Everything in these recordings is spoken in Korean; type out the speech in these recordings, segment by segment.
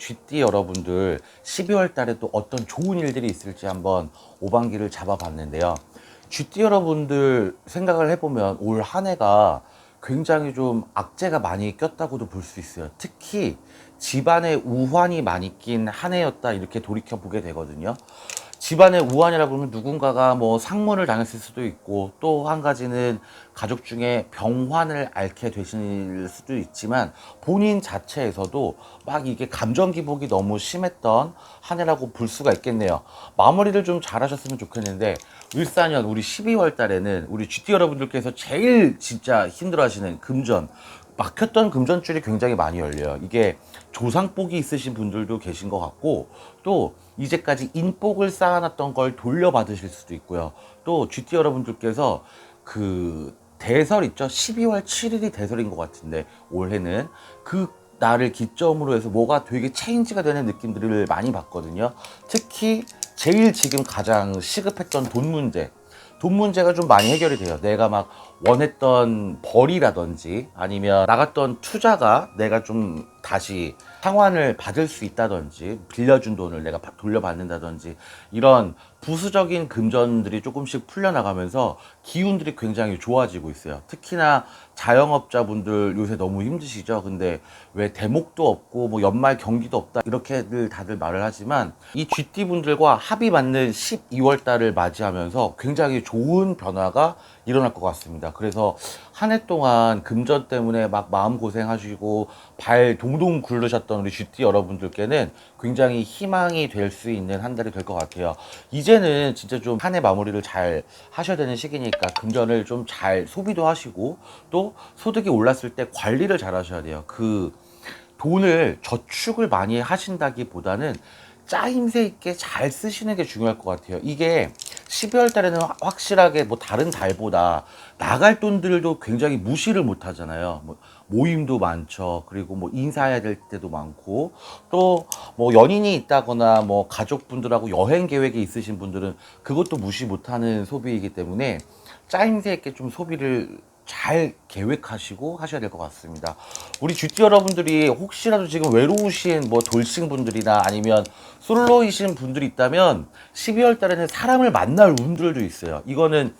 GT 여러분들 12월 달에 또 어떤 좋은 일들이 있을지 한번 오반기를 잡아봤는데요. GT 여러분들 생각을 해보면 올 한 해가 굉장히 좀 악재가 많이 꼈다고도 볼 수 있어요. 특히 집안에 우환이 많이 낀 한 해였다 이렇게 돌이켜 보게 되거든요. 집안의 우환이라 보면 누군가가 뭐 상문을 당했을 수도 있고 또 한 가지는 가족 중에 병환을 앓게 되실 수도 있지만 본인 자체에서도 막 이게 감정 기복이 너무 심했던 한 해라고 볼 수가 있겠네요. 마무리를 좀 잘하셨으면 좋겠는데 을사년 우리 12월 달에는 우리 GT 여러분들께서 제일 진짜 힘들어하시는 금전 막혔던 금전줄이 굉장히 많이 열려요. 이게 조상복이 있으신 분들도 계신 것 같고 또 이제까지 인복을 쌓아놨던 걸 돌려받으실 수도 있고요. 또 GT 여러분들께서 그 대설 있죠? 12월 7일이 대설인 것 같은데 올해는 그 날을 기점으로 해서 뭐가 되게 체인지가 되는 느낌들을 많이 봤거든요. 특히 제일 지금 가장 시급했던 돈 문제. 돈 문제가 좀 많이 해결이 돼요. 내가 막 원했던 벌이라든지 아니면 나갔던 투자가 내가 좀 다시 상환을 받을 수 있다든지 빌려준 돈을 내가 바- 돌려받는다든지 이런 부수적인 금전들이 조금씩 풀려나가면서 기운들이 굉장히 좋아지고 있어요. 특히나 자영업자분들 요새 너무 힘드시죠? 근데 왜 대목도 없고 뭐 연말 경기도 없다 이렇게들 다들 말을 하지만 이 GT 분들과 합이 맞는 12월 달을 맞이하면서 굉장히 좋은 변화가 일어날 것 같습니다. 그래서 한 해 동안 금전 때문에 막 마음 고생하시고 발 동동 굴르셨던 우리 GT 여러분들께는 굉장히 희망이 될 수 있는 한 달이 될 것 같아요. 이제 는 진짜 좀 한 해 마무리를 잘 하셔야 되는 시기니까 금전을 좀 잘 소비도 하시고 또 소득이 올랐을 때 관리를 잘 하셔야 돼요. 그 돈을 저축을 많이 하신다기보다는 짜임새 있게 잘 쓰시는 게 중요할 것 같아요. 이게 12월 달에는 확- 확실하게 뭐 다른 달보다 나갈 돈들도 굉장히 무시를 못 하잖아요. 뭐 모임도 많죠. 그리고 뭐 인사해야 될 때도 많고 또 뭐 연인이 있다거나 뭐 가족분들하고 여행 계획이 있으신 분들은 그것도 무시 못 하는 소비이기 때문에 짜임새 있게 좀 소비를 잘 계획하시고 하셔야 될 것 같습니다. 우리 GT 여러분들이 혹시라도 지금 외로우신 뭐 돌싱 분들이나 아니면 솔로이신 분들이 있다면 12월 달에는 사람을 만날 운들도 있어요. 이거는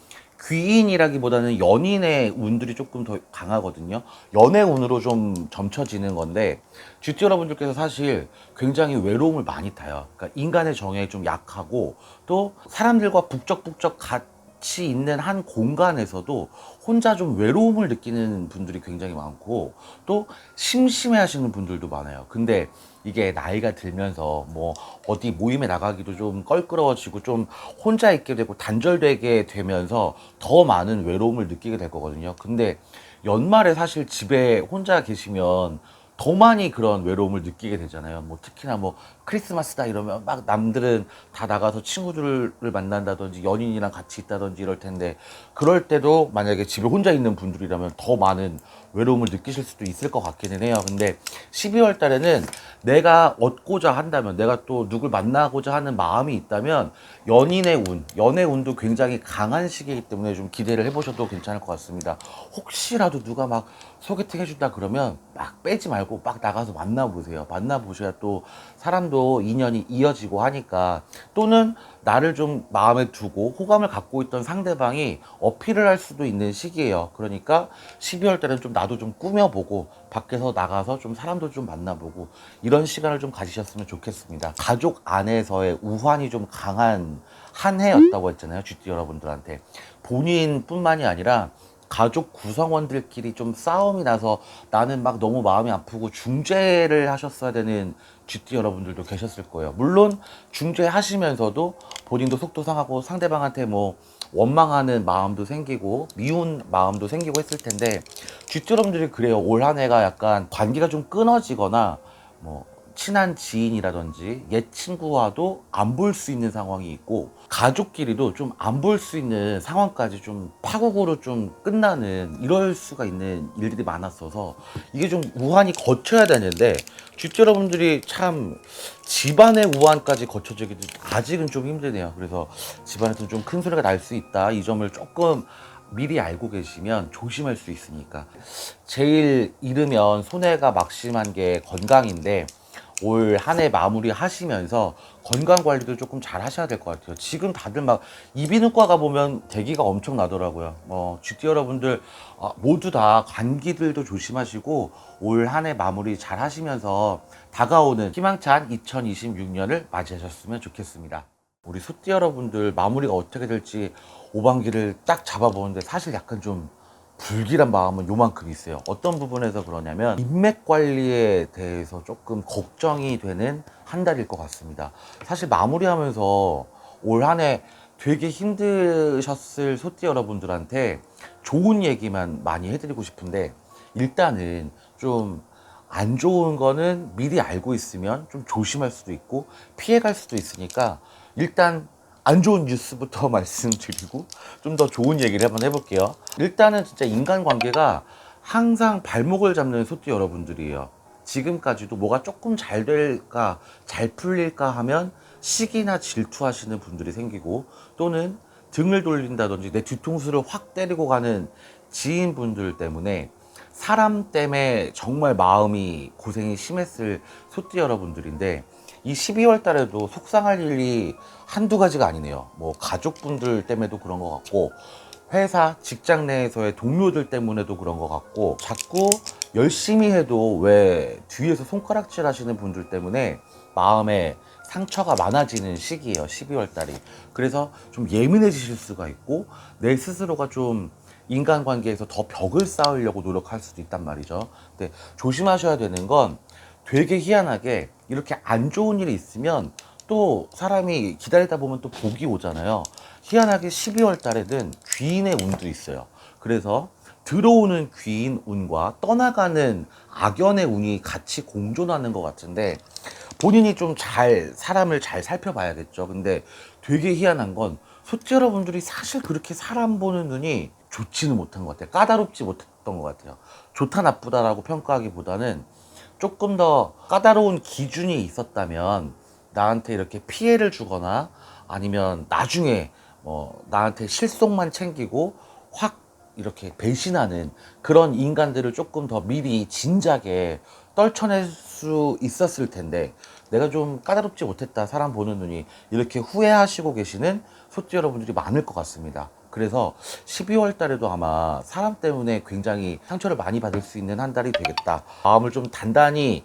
귀인이라기보다는 연인의 운들이 조금 더 강하거든요. 연애 운으로 좀 점쳐지는 건데 GT 여러분들께서 사실 굉장히 외로움을 많이 타요. 그러니까 인간의 정에 좀 약하고 또 사람들과 북적북적 같이 있는 한 공간에서도 혼자 좀 외로움을 느끼는 분들이 굉장히 많고 또 심심해 하시는 분들도 많아요. 근데 이게 나이가 들면서 뭐 어디 모임에 나가기도 좀 껄끄러워지고 좀 혼자 있게 되고 단절되게 되면서 더 많은 외로움을 느끼게 될 거거든요. 근데 연말에 사실 집에 혼자 계시면 더 많이 그런 외로움을 느끼게 되잖아요. 뭐 특히나 뭐 크리스마스다 이러면 막 남들은 다 나가서 친구들을 만난다든지 연인이랑 같이 있다든지 이럴 텐데 그럴 때도 만약에 집에 혼자 있는 분들이라면 더 많은 외로움을 느끼실 수도 있을 것 같기는 해요. 근데 12월 달에는 내가 얻고자 한다면 내가 또 누굴 만나고자 하는 마음이 있다면 연인의 운, 연애 운도 굉장히 강한 시기이기 때문에 좀 기대를 해보셔도 괜찮을 것 같습니다. 혹시라도 누가 막 소개팅 해준다 그러면 막 빼지 말고 막 나가서 만나보세요. 만나보셔야 또 사람도 인연이 이어지고 하니까 또는 나를 좀 마음에 두고 호감을 갖고 있던 상대방이 어필을 할 수도 있는 시기예요. 그러니까 12월 달에는 좀 나도 좀 꾸며보고 밖에서 나가서 좀 사람도 좀 만나보고 이런 시간을 좀 가지셨으면 좋겠습니다. 가족 안에서의 우환이 좀 강한 한 해였다고 했잖아요. GT 여러분들한테. 본인뿐만이 아니라 가족 구성원들끼리 좀 싸움이 나서 나는 막 너무 마음이 아프고 중재를 하셨어야 되는 GT 여러분들도 계셨을 거예요. 물론 중재하시면서도 본인도 속도 상하고 상대방한테 뭐 원망하는 마음도 생기고 미운 마음도 생기고 했을 텐데 GT 여러분들이 그래요. 올 한 해가 약간 관계가 좀 끊어지거나 뭐 친한 지인이라든지 옛 친구와도 안 볼 수 있는 상황이 있고 가족끼리도 좀 안 볼 수 있는 상황까지 좀 파국으로 좀 끝나는 이럴 수가 있는 일들이 많았어서 이게 좀 우환이 거쳐야 되는데 GT 여러분들이 참 집안의 우환까지 거쳐지기도 아직은 좀 힘드네요. 그래서 집안에서 좀 큰 소리가 날 수 있다. 이 점을 조금 미리 알고 계시면 조심할 수 있으니까 제일 잃으면 손해가 막심한 게 건강인데 올 한 해 마무리 하시면서 건강 관리도 조금 잘 하셔야 될 것 같아요. 지금 다들 막 이비인후과 가 보면 대기가 엄청 나더라고요. 뭐 GT 여러분들 아, 모두 다 감기들도 조심하시고 올 한 해 마무리 잘 하시면서 다가오는 희망찬 2026년을 맞이하셨으면 좋겠습니다. 우리 소띠 여러분들 마무리가 어떻게 될지 오반기를 딱 잡아보는데 사실 약간 좀 불길한 마음은 요만큼 있어요. 어떤 부분에서 그러냐면 인맥 관리에 대해서 조금 걱정이 되는 한 달일 것 같습니다. 사실 마무리하면서 올 한 해 되게 힘드셨을 소띠 여러분들한테 좋은 얘기만 많이 해드리고 싶은데 일단은 좀 안 좋은 거는 미리 알고 있으면 좀 조심할 수도 있고 피해갈 수도 있으니까 일단 안 좋은 뉴스부터 말씀드리고 좀 더 좋은 얘기를 한번 해볼게요. 일단은 진짜 인간관계가 항상 발목을 잡는 소띠 여러분들이에요. 지금까지도 뭐가 조금 잘 될까, 잘 풀릴까 하면 시기나 질투하시는 분들이 생기고 또는 등을 돌린다든지 내 뒤통수를 확 때리고 가는 지인분들 때문에 사람 때문에 정말 마음이 고생이 심했을 소띠 여러분들인데 이 12월 달에도 속상할 일이 한두 가지가 아니네요. 뭐 가족분들 때문에도 그런 것 같고 회사 직장 내에서의 동료들 때문에도 그런 것 같고 자꾸 열심히 해도 왜 뒤에서 손가락질 하시는 분들 때문에 마음에 상처가 많아지는 시기예요 12월 달이 그래서 좀 예민해지실 수가 있고 내 스스로가 좀 인간관계에서 더 벽을 쌓으려고 노력할 수도 있단 말이죠 근데 조심하셔야 되는 건 되게 희한하게 이렇게 안 좋은 일이 있으면 또 사람이 기다리다 보면 또 복이 오잖아요. 희한하게 12월 달에는 귀인의 운도 있어요. 그래서 들어오는 귀인 운과 떠나가는 악연의 운이 같이 공존하는 것 같은데 본인이 좀 잘 사람을 잘 살펴봐야겠죠. 근데 되게 희한한 건 소띠 여러분들이 사실 그렇게 사람 보는 눈이 좋지는 못한 것 같아요. 까다롭지 못했던 것 같아요. 좋다 나쁘다라고 평가하기보다는 조금 더 까다로운 기준이 있었다면 나한테 이렇게 피해를 주거나 아니면 나중에 뭐 나한테 실속만 챙기고 확 이렇게 배신하는 그런 인간들을 조금 더 미리 진작에 떨쳐낼 수 있었을 텐데 내가 좀 까다롭지 못했다 사람 보는 눈이 이렇게 후회하시고 계시는 소띠 여러분들이 많을 것 같습니다. 그래서 12월 달에도 아마 사람 때문에 굉장히 상처를 많이 받을 수 있는 한 달이 되겠다. 마음을 좀 단단히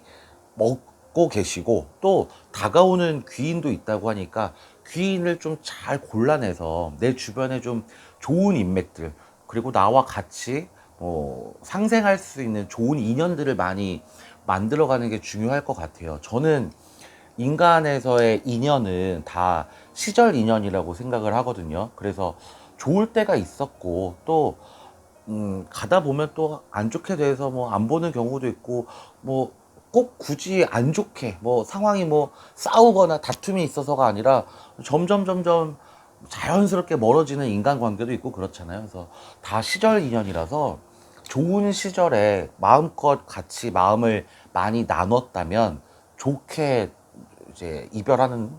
먹고 계시고 또 다가오는 귀인도 있다고 하니까 귀인을 좀 잘 골라내서 내 주변에 좀 좋은 인맥들 그리고 나와 같이 뭐 상생할 수 있는 좋은 인연들을 많이 만들어가는 게 중요할 것 같아요. 저는 인간에서의 인연은 다 시절 인연이라고 생각을 하거든요. 그래서 좋을 때가 있었고 또 음, 가다 보면 또 안 좋게 돼서 뭐 안 보는 경우도 있고 뭐 꼭 굳이 안 좋게 뭐 상황이 뭐 싸우거나 다툼이 있어서가 아니라 점점 점점 자연스럽게 멀어지는 인간관계도 있고 그렇잖아요. 그래서 다 시절 인연이라서 좋은 시절에 마음껏 같이 마음을 많이 나눴다면 좋게 이제 이별하는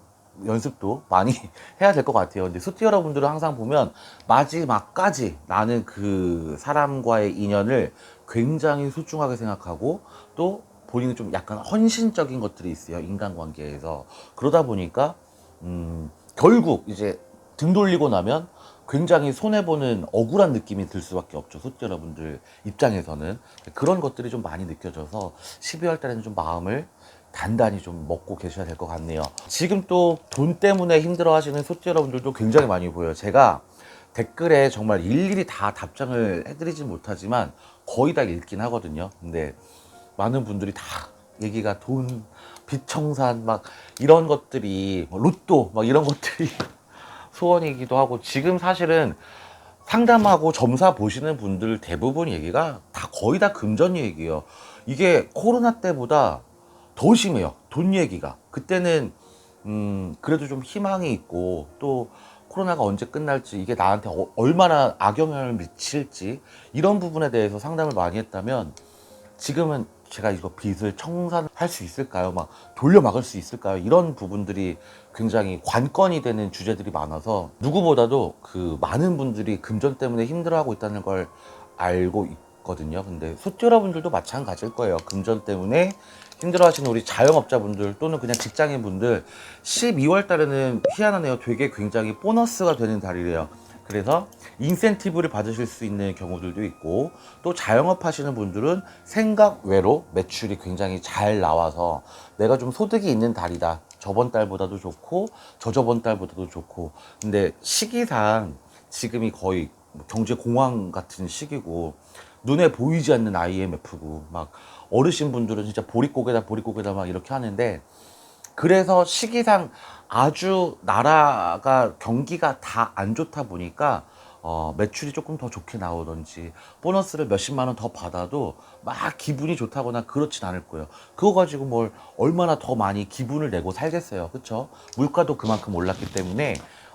연습도 많이 해야 될 것 같아요. 근데 수티 여러분들은 항상 보면 마지막까지 나는 그 사람과의 인연을 굉장히 소중하게 생각하고 또 본인이 좀 약간 헌신적인 것들이 있어요. 인간관계에서. 그러다 보니까, 음, 결국 이제 등 돌리고 나면 굉장히 손해보는 억울한 느낌이 들 수밖에 없죠. 소띠 여러분들 입장에서는. 그런 것들이 좀 많이 느껴져서 12월 달에는 좀 마음을 단단히 좀 먹고 계셔야 될 것 같네요. 지금 또 돈 때문에 힘들어 하시는 소띠 여러분들도 굉장히 많이 보여요. 제가 댓글에 정말 일일이 다 답장을 해드리진 못하지만 거의 다 읽긴 하거든요. 근데 많은 분들이 다 얘기가 돈, 비청산 막 이런 것들이 뭐 로또 막 이런 것들이 소원이기도 하고 지금 사실은 상담하고 점사 보시는 분들 대부분 얘기가 다 거의 다 금전 얘기예요. 이게 코로나 때보다 더 심해요. 돈 얘기가. 그때는 음 그래도 좀 희망이 있고 또 코로나가 언제 끝날지 이게 나한테 어- 얼마나 악영향을 미칠지 이런 부분에 대해서 상담을 많이 했다면 지금은 제가 이거 빚을 청산할 수 있을까요? 막 돌려 막을 수 있을까요? 이런 부분들이 굉장히 관건이 되는 주제들이 많아서 누구보다도 그 많은 분들이 금전 때문에 힘들어하고 있다는 걸 알고 있거든요. 근데 소띠 여러분들도 마찬가지일 거예요. 금전 때문에 힘들어하시는 우리 자영업자분들 또는 그냥 직장인분들 12월 달에는 희한하네요. 되게 굉장히 보너스가 되는 달이래요. 그래서 인센티브를 받으실 수 있는 경우들도 있고 또 자영업 하시는 분들은 생각 외로 매출이 굉장히 잘 나와서 내가 좀 소득이 있는 달이다. 저번 달보다도 좋고 저저번 달보다도 좋고 근데 시기상 지금이 거의 뭐 경제 공황 같은 시기고 눈에 보이지 않는 IMF고 막 어르신 분들은 진짜 보릿고개다 보릿고개다 막 이렇게 하는데 그래서 시기상 아주 나라가 경기가 다 안 좋다 보니까 어, 매출이 조금 더 좋게 나오던지 보너스를 몇십만 원 더 받아도 막 기분이 좋다거나 그렇진 않을 거예요. 그거 가지고 뭘 얼마나 더 많이 기분을 내고 살겠어요. 그쵸? 물가도 그만큼 올랐기 때문에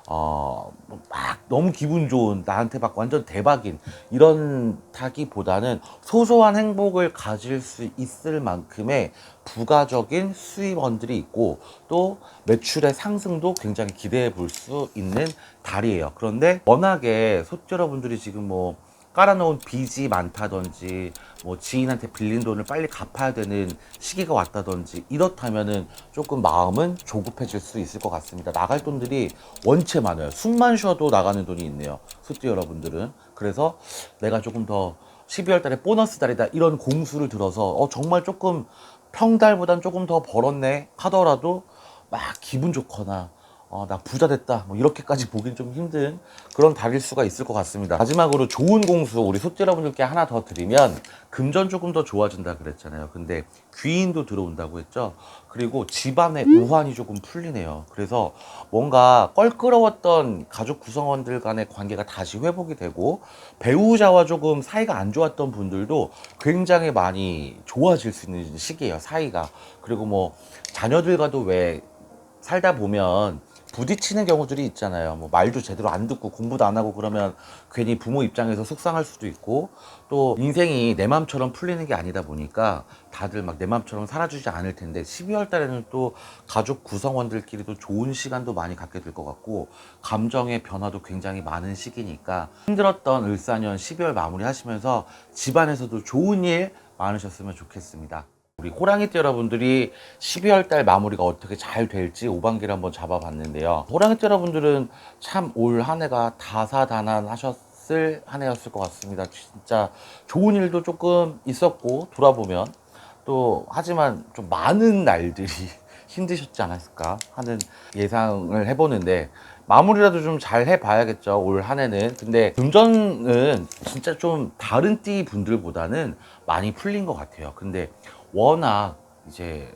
어, 뭐막 너무 기분 좋은 나한테 막 완전 대박인 이런 타기보다는 소소한 행복을 가질 수 있을 만큼의 부가적인 수입원들이 있고 또 매출의 상승도 굉장히 기대해 볼 수 있는 달이에요. 그런데 워낙에 소띠 여러분들이 지금 뭐 깔아놓은 빚이 많다든지 뭐 지인한테 빌린 돈을 빨리 갚아야 되는 시기가 왔다든지 이렇다면은 조금 마음은 조급해질 수 있을 것 같습니다. 나갈 돈들이 원체 많아요. 숨만 쉬어도 나가는 돈이 있네요. 소띠 여러분들은 그래서 내가 조금 더 12월 달에 보너스 달이다 이런 공수를 들어서 어 정말 조금 평달보단 조금 더 벌었네 하더라도 막 기분 좋거나 어, 나 부자 됐다. 뭐 이렇게까지 보긴 좀 힘든 그런 달일 수가 있을 것 같습니다. 마지막으로 좋은 공수 우리 소띠 여러분들께 하나 더 드리면 금전 조금 더 좋아진다 그랬잖아요. 근데 귀인도 들어온다고 했죠. 그리고 집안의 우환이 조금 풀리네요. 그래서 뭔가 껄끄러웠던 가족 구성원들 간의 관계가 다시 회복이 되고 배우자와 조금 사이가 안 좋았던 분들도 굉장히 많이 좋아질 수 있는 시기예요. 사이가. 그리고 뭐 자녀들과도 왜 살다 보면 부딪히는 경우들이 있잖아요. 뭐 말도 제대로 안 듣고 공부도 안 하고 그러면 괜히 부모 입장에서 속상할 수도 있고 또 인생이 내 맘처럼 풀리는 게 아니다 보니까 다들 막 내 맘처럼 살아주지 않을 텐데 12월 달에는 또 가족 구성원들끼리도 좋은 시간도 많이 갖게 될 것 같고 감정의 변화도 굉장히 많은 시기니까 힘들었던 을사년 12월 마무리 하시면서 집안에서도 좋은 일 많으셨으면 좋겠습니다. 우리 호랑이띠 여러분들이 12월 달 마무리가 어떻게 잘 될지 오반기를 한번 잡아봤는데요. 호랑이띠 여러분들은 참 올 한 해가 다사다난 하셨을 한 해였을 것 같습니다. 진짜 좋은 일도 조금 있었고 돌아보면 또 하지만 좀 많은 날들이 힘드셨지 않았을까 하는 예상을 해보는데 마무리라도 좀 잘 해봐야겠죠 올 한 해는 근데 금전은 진짜 좀 다른 띠 분들보다는 많이 풀린 것 같아요 근데 워낙 이제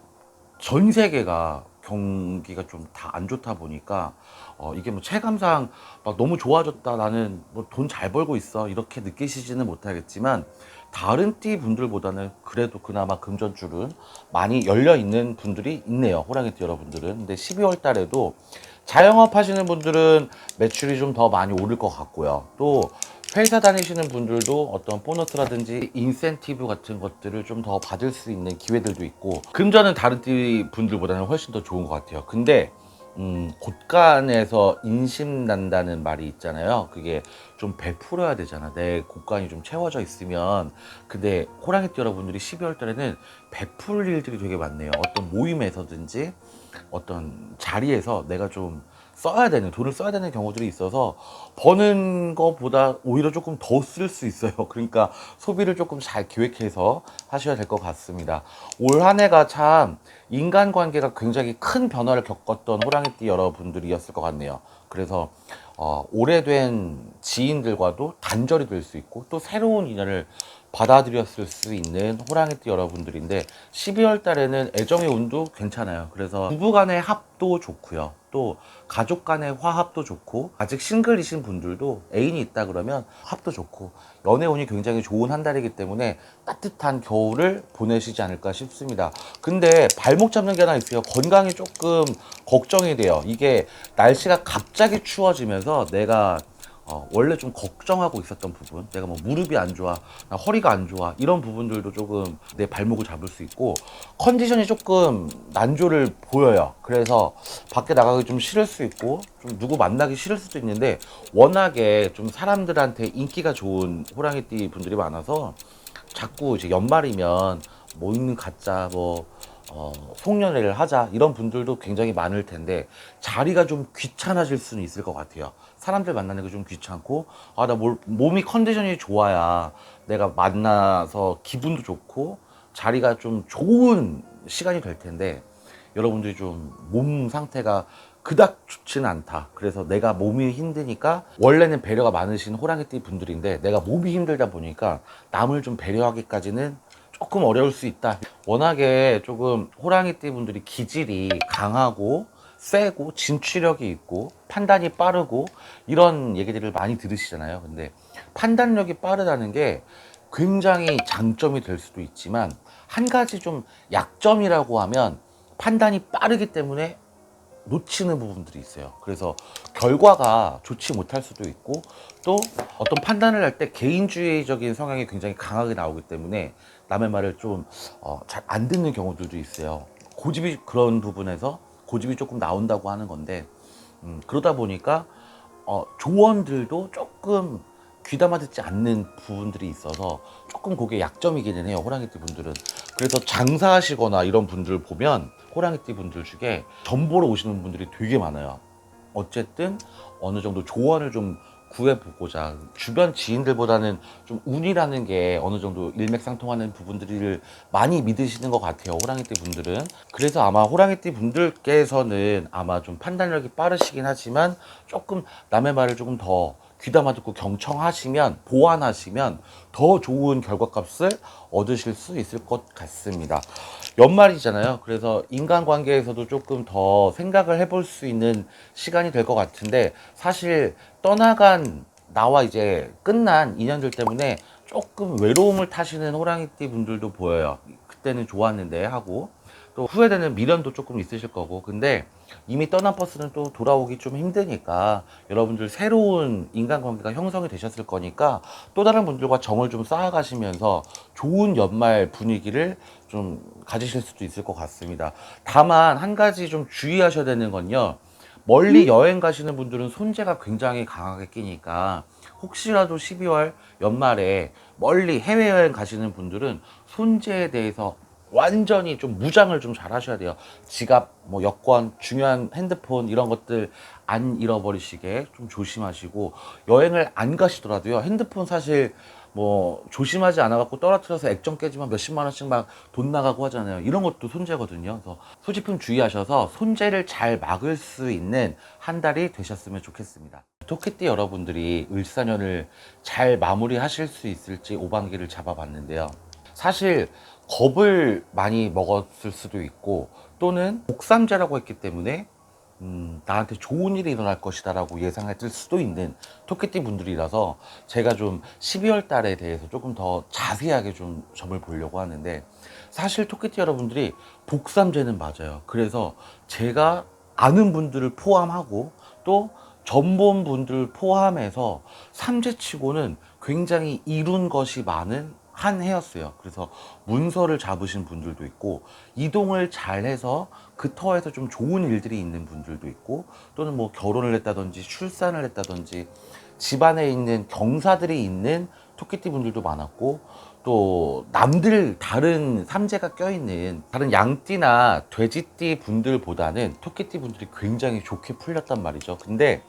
전 세계가 경기가 좀 다 안 좋다 보니까 어 이게 뭐 체감상 막 너무 좋아졌다 나는 뭐 돈 잘 벌고 있어 이렇게 느끼시지는 못하겠지만 다른 띠 분들보다는 그래도 그나마 금전줄은 많이 열려 있는 분들이 있네요 호랑이띠 여러분들은. 근데 12월 달에도 자영업 하시는 분들은 매출이 좀 더 많이 오를 것 같고요. 또 회사 다니시는 분들도 어떤 보너스라든지 인센티브 같은 것들을 좀 더 받을 수 있는 기회들도 있고 금전은 다른 띠 분들보다는 훨씬 더 좋은 것 같아요. 근데 음, 곳간에서 인심 난다는 말이 있잖아요. 그게 좀 베풀어야 되잖아. 내 곳간이 좀 채워져 있으면. 근데 호랑이띠 여러분들이 12월 달에는 베풀 일들이 되게 많네요. 어떤 모임에서든지 어떤 자리에서 내가 좀 써야 되는 돈을 써야 되는 경우들이 있어서 버는 것보다 오히려 조금 더 쓸 수 있어요. 그러니까 소비를 조금 잘 기획해서 하셔야 될 것 같습니다. 올 한 해가 참 인간관계가 굉장히 큰 변화를 겪었던 호랑이띠 여러분들이었을 것 같네요. 그래서 어, 오래된 지인들과도 단절이 될 수 있고 또 새로운 인연을 받아들였을 수 있는 호랑이띠 여러분들인데 12월 달에는 애정의 운도 괜찮아요. 그래서 부부 간의 합도 좋고요. 또 가족 간의 화합도 좋고 아직 싱글이신 분들도 애인이 있다 그러면 합도 좋고 연애 운이 굉장히 좋은 한 달이기 때문에 따뜻한 겨울을 보내시지 않을까 싶습니다. 근데 발목 잡는 게 하나 있어요. 건강이 조금 걱정이 돼요. 이게 날씨가 갑자기 추워지면서 내가 어, 원래 좀 걱정하고 있었던 부분, 내가 뭐 무릎이 안 좋아, 나 허리가 안 좋아, 이런 부분들도 조금 내 발목을 잡을 수 있고, 컨디션이 조금 난조를 보여요. 그래서 밖에 나가기 좀 싫을 수 있고, 좀 누구 만나기 싫을 수도 있는데, 워낙에 좀 사람들한테 인기가 좋은 호랑이띠 분들이 많아서, 자꾸 이제 연말이면 뭐 있는 가짜, 뭐, 어, 송년회를 하자 이런 분들도 굉장히 많을 텐데 자리가 좀 귀찮아질 수는 있을 것 같아요. 사람들 만나는 게 좀 귀찮고 아 나 몸이 컨디션이 좋아야 내가 만나서 기분도 좋고 자리가 좀 좋은 시간이 될 텐데 여러분들이 좀 몸 상태가 그닥 좋지는 않다. 그래서 내가 몸이 힘드니까 원래는 배려가 많으신 호랑이띠 분들인데 내가 몸이 힘들다 보니까 남을 좀 배려하기까지는 조금 어려울 수 있다. 워낙에 조금 호랑이띠 분들이 기질이 강하고 세고 진취력이 있고 판단이 빠르고 이런 얘기들을 많이 들으시잖아요. 근데 판단력이 빠르다는 게 굉장히 장점이 될 수도 있지만 한 가지 좀 약점이라고 하면 판단이 빠르기 때문에 놓치는 부분들이 있어요. 그래서 결과가 좋지 못할 수도 있고 또 어떤 판단을 할 때 개인주의적인 성향이 굉장히 강하게 나오기 때문에 남의 말을 좀 잘안 듣는 경우들도 있어요. 고집이 그런 부분에서 고집이 조금 나온다고 하는 건데 음, 그러다 보니까 어, 조언들도 조금 귀담아 듣지 않는 부분들이 있어서 조금 그게 약점이기는 해요 호랑이띠 분들은. 그래서 장사하시거나 이런 분들 보면 호랑이띠 분들 중에 전보러 오시는 분들이 되게 많아요. 어쨌든 어느 정도 조언을 좀 구해보고자 주변 지인들보다는 좀 운이라는 게 어느 정도 일맥상통하는 부분들을 많이 믿으시는 것 같아요 호랑이띠 분들은. 그래서 아마 호랑이띠 분들께서는 아마 좀 판단력이 빠르시긴 하지만 조금 남의 말을 조금 더 귀담아 듣고 경청하시면 보완하시면 더 좋은 결과값을 얻으실 수 있을 것 같습니다. 연말이잖아요. 그래서 인간관계에서도 조금 더 생각을 해볼 수 있는 시간이 될 것 같은데 사실 떠나간 나와 이제 끝난 인연들 때문에 조금 외로움을 타시는 호랑이띠 분들도 보여요. 그때는 좋았는데 하고 또 후회되는 미련도 조금 있으실 거고 근데 이미 떠난 버스는 또 돌아오기 좀 힘드니까 여러분들 새로운 인간관계가 형성이 되셨을 거니까 또 다른 분들과 정을 좀 쌓아가시면서 좋은 연말 분위기를 좀 가지실 수도 있을 것 같습니다. 다만 한 가지 좀 주의하셔야 되는 건요. 멀리 여행 가시는 분들은 손재가 굉장히 강하게 끼니까 혹시라도 12월 연말에 멀리 해외여행 가시는 분들은 손재에 대해서 완전히 좀 무장을 좀 잘 하셔야 돼요. 지갑, 뭐 여권, 중요한 핸드폰 이런 것들 안 잃어버리시게 좀 조심하시고 여행을 안 가시더라도요. 핸드폰 사실 뭐 조심하지 않아 갖고 떨어뜨려서 액정 깨지면 몇십만 원씩 막 돈 나가고 하잖아요. 이런 것도 손재거든요. 그래서 소지품 주의하셔서 손재를 잘 막을 수 있는 한 달이 되셨으면 좋겠습니다. 토끼띠 여러분들이 을사년을 잘 마무리하실 수 있을지 오반기를 잡아봤는데요. 사실 겁을 많이 먹었을 수도 있고 또는 복삼제라고 했기 때문에 음, 나한테 좋은 일이 일어날 것이다 라고 예상했을 수도 있는 토끼띠 분들이라서 제가 좀 12월 달에 대해서 조금 더 자세하게 좀 점을 보려고 하는데 사실 토끼띠 여러분들이 복삼제는 맞아요. 그래서 제가 아는 분들을 포함하고 또 전본 분들 포함해서 삼재치고는 굉장히 이룬 것이 많은 한 해였어요. 그래서 문서를 잡으신 분들도 있고 이동을 잘 해서 그 터에서 좀 좋은 일들이 있는 분들도 있고 또는 뭐 결혼을 했다든지 출산을 했다든지 집안에 있는 경사들이 있는 토끼띠 분들도 많았고 또 남들 다른 삼재가 껴있는 다른 양띠나 돼지띠 분들보다는 토끼띠 분들이 굉장히 좋게 풀렸단 말이죠. 근데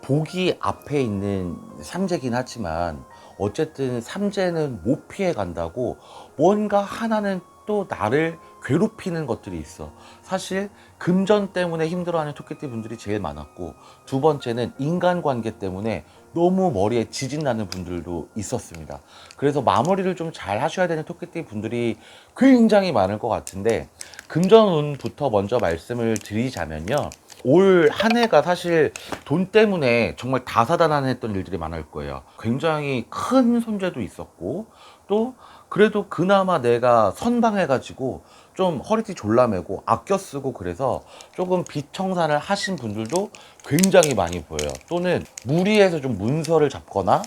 복이 앞에 있는 삼재긴 하지만 어쨌든 삼재는 못 피해 간다고 뭔가 하나는 또 나를 괴롭히는 것들이 있어. 사실 금전 때문에 힘들어하는 토끼띠 분들이 제일 많았고 두 번째는 인간관계 때문에 너무 머리에 지진 나는 분들도 있었습니다. 그래서 마무리를 좀 잘 하셔야 되는 토끼띠 분들이 굉장히 많을 것 같은데 금전운부터 먼저 말씀을 드리자면요. 올 한 해가 사실 돈 때문에 정말 다사다난했던 일들이 많을 거예요. 굉장히 큰 손재도 있었고 또 그래도 그나마 내가 선방해가지고 좀 허리띠 졸라매고 아껴 쓰고 그래서 조금 비청산을 하신 분들도 굉장히 많이 보여요. 또는 무리해서 좀 문서를 잡거나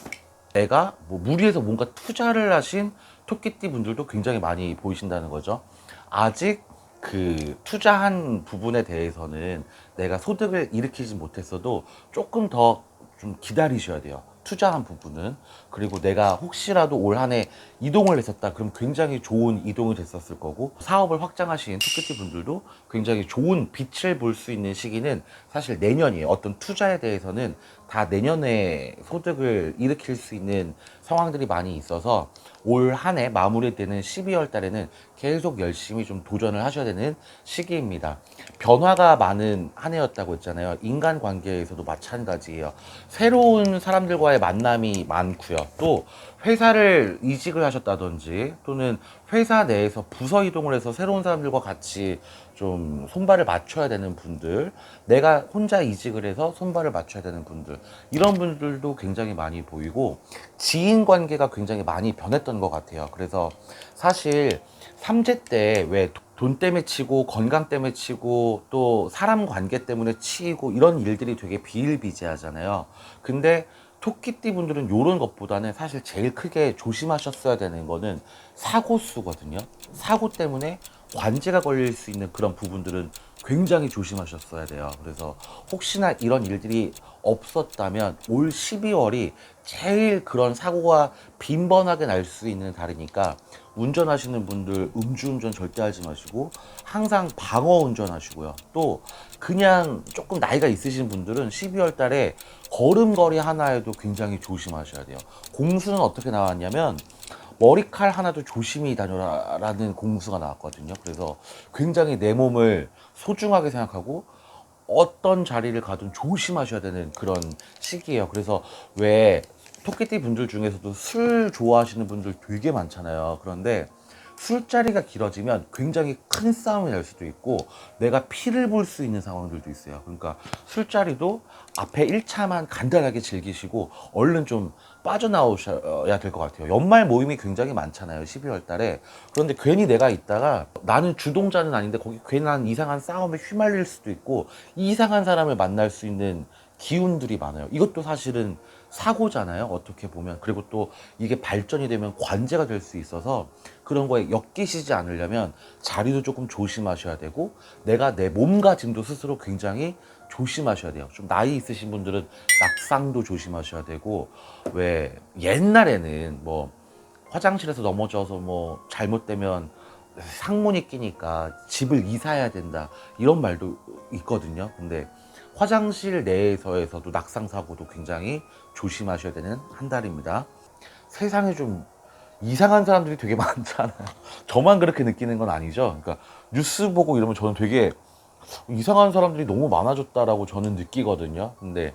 내가 뭐 무리해서 뭔가 투자를 하신 토끼띠 분들도 굉장히 많이 보이신다는 거죠. 아직 그 투자한 부분에 대해서는 내가 소득을 일으키지 못했어도 조금 더 좀 기다리셔야 돼요. 투자한 부분은. 그리고 내가 혹시라도 올 한 해 이동을 했었다. 그럼 굉장히 좋은 이동이 됐었을 거고 사업을 확장하신 토끼띠 분들도 굉장히 좋은 빛을 볼 수 있는 시기는 사실 내년이에요. 어떤 투자에 대해서는 다 내년에 소득을 일으킬 수 있는 상황들이 많이 있어서 올 한 해 마무리되는 12월 달에는 계속 열심히 좀 도전을 하셔야 되는 시기입니다. 변화가 많은 한 해였다고 했잖아요. 인간 관계에서도 마찬가지예요. 새로운 사람들과의 만남이 많고요. 또 회사를 이직을 하셨다든지 또는 회사 내에서 부서 이동을 해서 새로운 사람들과 같이 좀 손발을 맞춰야 되는 분들, 내가 혼자 이직을 해서 손발을 맞춰야 되는 분들, 이런 분들도 굉장히 많이 보이고, 지인 관계가 굉장히 많이 변했던 것 같아요. 그래서 사실 삼재 때 왜 돈 때문에 치고 건강 때문에 치고 또 사람 관계 때문에 치이고 이런 일들이 되게 비일비재하잖아요. 근데 토끼띠 분들은 이런 것보다는 사실 제일 크게 조심하셨어야 되는 거는 사고 수거든요. 사고 때문에 관제가 걸릴 수 있는 그런 부분들은 굉장히 조심하셨어야 돼요. 그래서 혹시나 이런 일들이 없었다면 올 12월이 제일 그런 사고가 빈번하게 날 수 있는 달이니까 운전하시는 분들 음주운전 절대 하지 마시고 항상 방어 운전하시고요. 또 그냥 조금 나이가 있으신 분들은 12월 달에 걸음걸이 하나에도 굉장히 조심하셔야 돼요. 공수는 어떻게 나왔냐면 머리칼 하나도 조심히 다녀라라는 공수가 나왔거든요. 그래서 굉장히 내 몸을 소중하게 생각하고 어떤 자리를 가든 조심하셔야 되는 그런 시기예요. 그래서 왜 토끼띠 분들 중에서도 술 좋아하시는 분들 되게 많잖아요. 그런데 술자리가 길어지면 굉장히 큰 싸움이 날 수도 있고 내가 피를 볼 수 있는 상황들도 있어요. 그러니까 술자리도 앞에 1차만 간단하게 즐기시고 얼른 좀 빠져나오셔야 될 것 같아요. 연말 모임이 굉장히 많잖아요. 12월 달에. 그런데 괜히 내가 있다가 나는 주동자는 아닌데 거기 괜한 이상한 싸움에 휘말릴 수도 있고 이상한 사람을 만날 수 있는 기운들이 많아요. 이것도 사실은 사고잖아요. 어떻게 보면. 그리고 또 이게 발전이 되면 관제가 될 수 있어서 그런 거에 엮이시지 않으려면 자리도 조금 조심하셔야 되고 내가 내 몸가짐도 스스로 굉장히 조심하셔야 돼요. 좀 나이 있으신 분들은 낙상도 조심하셔야 되고 왜 옛날에는 뭐 화장실에서 넘어져서 뭐 잘못되면 상문이 끼니까 집을 이사해야 된다 이런 말도 있거든요. 근데 화장실 내에서에서도 낙상 사고도 굉장히 조심하셔야 되는 한 달입니다. 세상에 좀 이상한 사람들이 되게 많잖아요. 저만 그렇게 느끼는 건 아니죠. 그러니까 뉴스 보고 이러면 저는 되게 이상한 사람들이 너무 많아졌다라고 저는 느끼거든요. 근데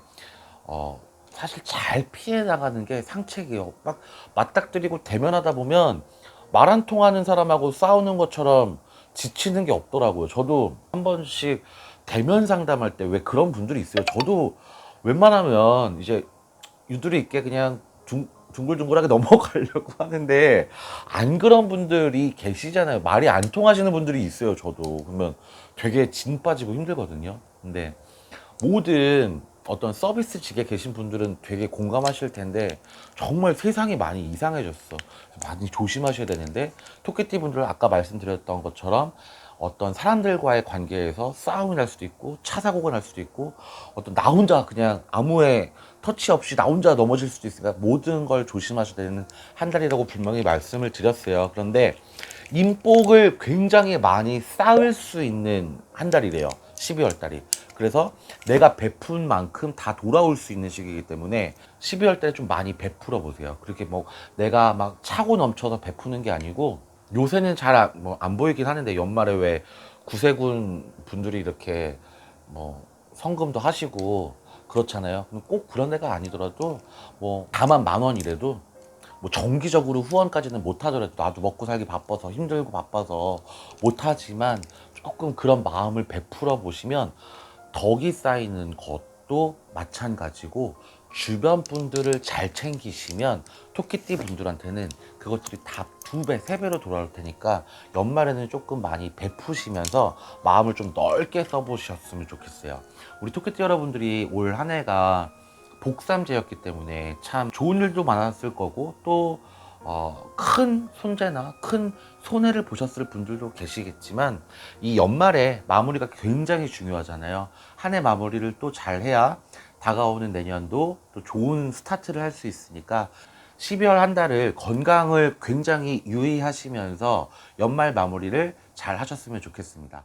어, 사실 잘 피해 나가는 게 상책이에요. 막 맞닥뜨리고 대면하다 보면 말 안 통하는 사람하고 싸우는 것처럼 지치는 게 없더라고요. 저도 한 번씩 대면 상담할 때 왜 그런 분들이 있어요. 저도 웬만하면 이제 유두리 있게 그냥 둥, 둥글둥글하게 넘어가려고 하는데 안 그런 분들이 계시잖아요. 말이 안 통하시는 분들이 있어요. 저도 그러면 되게 진 빠지고 힘들거든요. 근데 모든 어떤 서비스직에 계신 분들은 되게 공감하실 텐데 정말 세상이 많이 이상해졌어. 많이 조심하셔야 되는데 토끼띠 분들 아까 말씀드렸던 것처럼 어떤 사람들과의 관계에서 싸움이 날 수도 있고 차 사고가 날 수도 있고 어떤 나 혼자 그냥 아무의 터치 없이 나 혼자 넘어질 수도 있으니까 모든 걸 조심하셔야 되는 한 달이라고 분명히 말씀을 드렸어요. 그런데 인복을 굉장히 많이 쌓을 수 있는 한 달이래요. 12월 달이. 그래서 내가 베푼 만큼 다 돌아올 수 있는 시기이기 때문에 12월 달에 좀 많이 베풀어 보세요. 그렇게 뭐 내가 막 차고 넘쳐서 베푸는 게 아니고 요새는 잘안 뭐 안 보이긴 하는데 연말에 왜 구세군 분들이 이렇게 뭐 성금도 하시고 그렇잖아요. 꼭 그런 데가 아니더라도 뭐 다만 만 원이라도 뭐 정기적으로 후원까지는 못 하더라도 나도 먹고 살기 바빠서 힘들고 바빠서 못 하지만 조금 그런 마음을 베풀어 보시면 덕이 쌓이는 것도 마찬가지고 주변 분들을 잘 챙기시면 토끼띠 분들한테는 그것들이 다 두 배, 세 배로 돌아올 테니까 연말에는 조금 많이 베푸시면서 마음을 좀 넓게 써보셨으면 좋겠어요. 우리 토끼띠 여러분들이 올 한 해가 복삼제였기 때문에 참 좋은 일도 많았을 거고 또 어, 큰 손재나 큰 손해를 보셨을 분들도 계시겠지만 이 연말에 마무리가 굉장히 중요하잖아요. 한 해 마무리를 또 잘 해야 다가오는 내년도 또 좋은 스타트를 할 수 있으니까 12월 한 달을 건강을 굉장히 유의하시면서 연말 마무리를 잘 하셨으면 좋겠습니다.